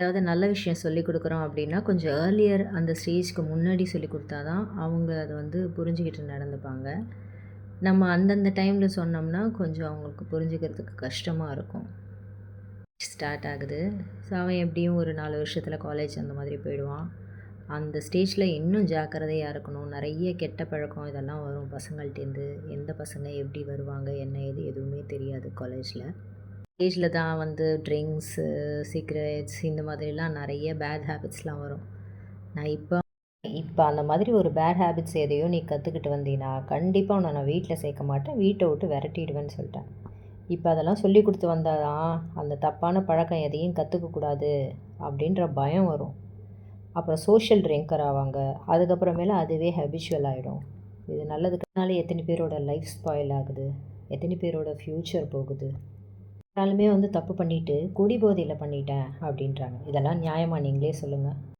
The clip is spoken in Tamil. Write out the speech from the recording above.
ஏதாவது நல்ல விஷயம் சொல்லிக் கொடுக்குறோம் அப்படின்னா கொஞ்சம் ஏர்லியர் அந்த ஸ்டேஜ்க்கு முன்னாடி சொல்லி கொடுத்தா தான் அவங்க அதை வந்து புரிஞ்சுக்கிட்டு நடந்துப்பாங்க. நம்ம அந்தந்த டைமில் சொன்னோம்னா கொஞ்சம் அவங்களுக்கு புரிஞ்சுக்கிறதுக்கு கஷ்டமாக இருக்கும். ஸ்டார்ட் ஆகுது. ஸோ அவன் எப்படியும் ஒரு நாலு வருஷத்தில் காலேஜ் அந்த மாதிரி போயிடுவான். அந்த ஸ்டேஜில் இன்னும் ஜாக்கிரதையாக இருக்கணும். நிறைய கெட்ட பழக்கம் இதெல்லாம் வரும் பசங்கள்ட்டேருந்து எந்த பசங்க எப்படி வருவாங்க என்ன எது எதுவுமே தெரியாது காலேஜில் ஸ்டேஜில் தான் வந்து ட்ரிங்க்ஸு சிகரெட்ஸ் இந்த மாதிரிலாம் நிறைய பேட் ஹேபிட்ஸ்லாம் வரும். நான் இப்போ இப்போ அந்த மாதிரி ஒரு பேட் ஹேபிட்ஸ் எதையோ நீ கற்றுக்கிட்டு வந்தீங்கன்னா கண்டிப்பாக உன்னை நான் வீட்டில் சேர்க்க மாட்டேன். வீட்டை விட்டு விரட்டிடுவேன்னு சொல்லிட்டேன். இப்போ அதெல்லாம் சொல்லி கொடுத்து வந்தால் தான் அந்த தப்பான பழக்கம் எதையும் கற்றுக்கக்கூடாது அப்படின்ற பயம் வரும். அப்புறம் சோஷியல் ட்ரிங்கர் ஆவாங்க. அதுக்கப்புறமேல அதுவே ஹெபிஷுவல் ஆகிடும் இது நல்லதுக்குனால எத்தனை பேரோட லைஃப் ஸ்பாயில் ஆகுது? எத்தனை பேரோட ஃப்யூச்சர் போகுது? நாலுமே வந்து தப்பு பண்ணிவிட்டு குடி போதையில் பண்ணிட்டேன் அப்படின்றாங்க. இதெல்லாம் நியாயமா நீங்களே சொல்லுங்கள்